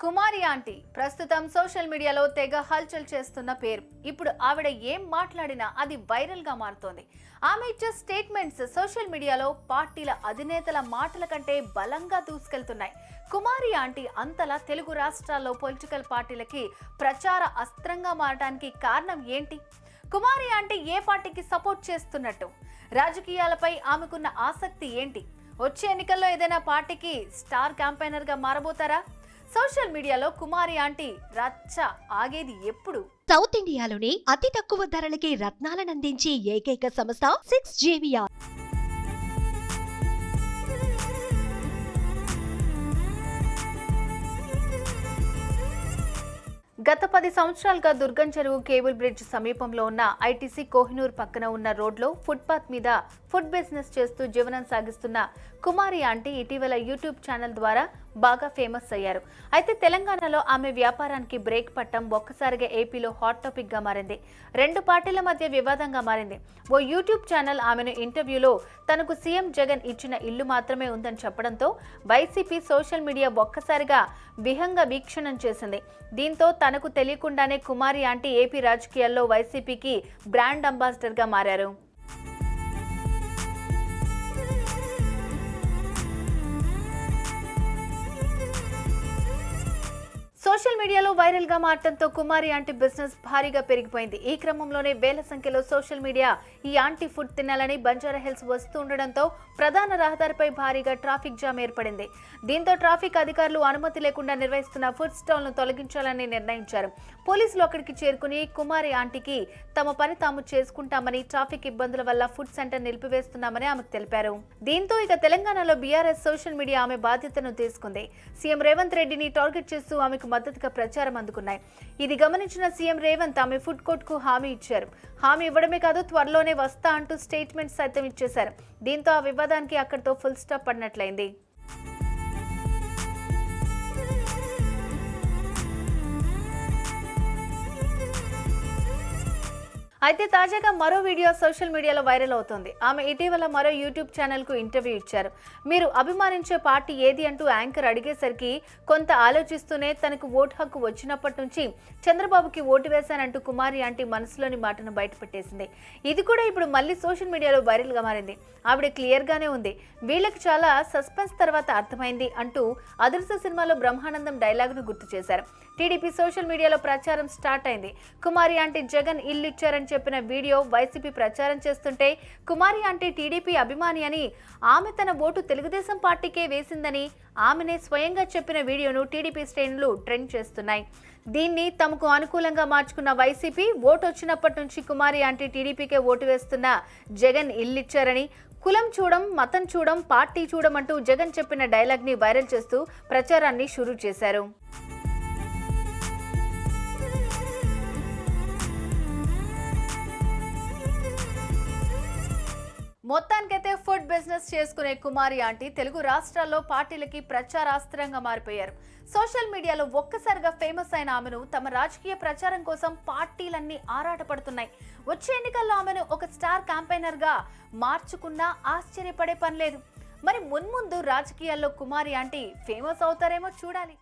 కుమారి aunty ప్రస్తుతం social మీడియాలో తెగ హల్చల్ చేస్తున్న పేరు. ఇప్పుడు ఆవిడ ఏం మాట్లాడినా అది వైరల్గా మారుతోంది. ఆమె ఇచ్చే స్టేట్మెంట్స్ సోషల్ మీడియాలో పార్టీల అధినేతల మాటల కంటే బలంగా దూసుకెళ్తున్నాయి. కుమారి ఆంటీ అంతలా తెలుగు రాష్ట్రాల్లో పొలిటికల్ పార్టీలకి ప్రచార అస్త్రంగా మారడానికి కారణం ఏంటి? కుమారి ఆంటీ ఏ పార్టీకి సపోర్ట్ చేస్తున్నట్టు? రాజకీయాలపై ఆమెకున్న ఆసక్తి ఏంటి? వచ్చే ఎన్నికల్లో ఏదైనా పార్టీకి స్టార్ క్యాంపెయినర్గా మారబోతారా? సోషల్ మీడియాలో కుమారి ఆంటీ రచ్చ ఆగేది ఎప్పుడు? సౌత్ ఇండియాలోని అతి తక్కువ ధరలకి రత్నాలనందించే ఏకైక సంస్థ సిక్స్ జేవియా గత పది సంవత్సరాలుగా దుర్గం చెరువు కేబుల్ బ్రిడ్జ్ సమీపంలో ఉన్న ఐటీసీ కోహినూర్ పక్కన ఉన్న రోడ్లో ఫుట్పాత్ మీద ఫుడ్ బిజినెస్ చేస్తూ జీవనం సాగిస్తున్న కుమారి ఆంటీ ఇటీవల యూట్యూబ్ ఛానల్ ద్వారా బాగా ఫేమస్ అయ్యారు. అయితే తెలంగాణలో ఆమె వ్యాపారానికి బ్రేక్ పట్టం ఒక్కసారిగా ఏపీలో హాట్ టాపిక్గా మారింది. రెండు పార్టీల మధ్య వివాదంగా మారింది. ఓ యూట్యూబ్ ఛానల్ ఆమెను ఇంటర్వ్యూలో తనకు సీఎం జగన్ ఇచ్చిన ఇల్లు మాత్రమే ఉందని చెప్పడంతో వైసీపీ సోషల్ మీడియా ఒక్కసారిగా విహంగ వీక్షణం చేసింది. దీంతో తనకు తెలియకుండానే కుమారి ఆంటీ ఏపీ రాజకీయాల్లో వైసీపీకి బ్రాండ్ అంబాసిడర్గా మారారు. సోషల్ మీడియాలో వైరల్గా మారటంతో కుమారి ఆంటీ బిజినెస్ భారీగా పెరిగిపోయింది. ఈ క్రమంలోనే వేల సంఖ్యలో సోషల్ మీడియా ఈ ఆంటీ ఫుడ్ తినాలని బంజారా హిల్స్ వస్తూ ఉండడంతో ప్రధాన రహదారిపై భారీగా ట్రాఫిక్ జామ్ ఏర్పడింది. దీంతో ట్రాఫిక్ అధికారులు అనుమతి లేకుండా నిర్వహిస్తున్న ఫుడ్ స్టాల్ను తొలగించాలని నిర్ణయించారు. పోలీసులు అక్కడికి చేరుకుని కుమారి ఆంటీకి తమ పని తాము చేసుకుంటామని ట్రాఫిక్ ఇబ్బందుల వల్ల ఫుడ్ సెంటర్ నిలిపివేస్తున్నామని ఆమెకు తెలిపారు. దీంతో ఇక తెలంగాణలో బీఆర్ఎస్ సోషల్ మీడియా ఆమె బాధ్యతను తీసుకుంది. సీఎం రేవంత్ రెడ్డిని టార్గెట్ చేస్తూ ఆమెకు మద్దతుగా ప్రచారం అందుకున్నాయి. ఇది గమనించిన సీఎం రేవంత్ ఆమె ఫుడ్ కోర్ట్కు హామీ ఇచ్చారు. హామీ ఇవ్వడమే కాదు త్వరలోనే వస్తా అంటూ స్టేట్మెంట్ సైతం ఇచ్చేశారు. దీంతో ఆ వివాదానికి అక్కడితో ఫుల్ స్టాప్ పడినట్లయింది అయితే తాజాగా మరో వీడియో సోషల్ మీడియాలో వైరల్ అవుతోంది. ఆమె ఇటీవల మరో యూట్యూబ్ ఛానల్కు ఇంటర్వ్యూ ఇచ్చారు. మీరు అభిమానించే పార్టీ ఏది అంటూ యాంకర్ అడిగేసరికి కొంత ఆలోచిస్తూనే తనకు ఓటు హక్కు వచ్చినప్పటి నుంచి చంద్రబాబుకి ఓటు వేశానంటూ కుమారి ఆంటీ మనసులోని మాటను బయటపెట్టేసింది. ఇది కూడా ఇప్పుడు మళ్ళీ సోషల్ మీడియాలో వైరల్గా మారింది. ఆవిడ క్లియర్గానే ఉంది. వీళ్ళకి చాలా సస్పెన్స్ తర్వాత అర్థమైంది అంటూ అదృశ్య సినిమాలో బ్రహ్మానందం డైలాగ్ను గుర్తు చేశారు. టీడీపీ సోషల్ మీడియాలో ప్రచారం స్టార్ట్ అయింది. కుమారి ఆంటీ జగన్ ఇల్లు అని చెప్పిన వీడియో వైసీపీ ప్రచారం చేస్తుంటే కుమారి అంటే టీడీపీ అభిమాని అని ఆమె తన ఓటు తెలుగుదేశం పార్టీకే వేసిందని ఆమెనే స్వయంగా చెప్పిన వీడియోను టీడీపీ శ్రేణులు ట్రెండ్ చేస్తున్నాయి. దీన్ని తమకు అనుకూలంగా మార్చుకున్న వైసీపీ ఓటు వచ్చినప్పటి నుంచి కుమారి అంటే టీడీపీకే ఓటు వేస్తున్న జగన్ ఇల్లిచ్చారని కులం చూడం మతం చూడం పార్టీ చూడం అంటూ జగన్ చెప్పిన డైలాగ్ని వైరల్ చేస్తూ ప్రచారాన్ని షురూ చేశారు. మొత్తానికైతే ఫుడ్ బిజినెస్ చేసుకునే కుమారి ఆంటీ తెలుగు రాష్ట్రాల్లో పార్టీలకి ప్రచారాస్త్రంగా మారిపోయారు. సోషల్ మీడియాలో ఒక్కసారిగా ఫేమస్ అయిన ఆమెను తమ రాజకీయ ప్రచారం కోసం పార్టీలన్నీ ఆరాటపడుతున్నాయి. వచ్చే ఎన్నికల్లో ఆమెను ఒక స్టార్ క్యాంపెయినర్గా మార్చుకున్నా ఆశ్చర్యపడే పని లేదు. మరి మున్ముందు రాజకీయాల్లో కుమారి ఆంటీ ఫేమస్ అవుతారేమో చూడాలి.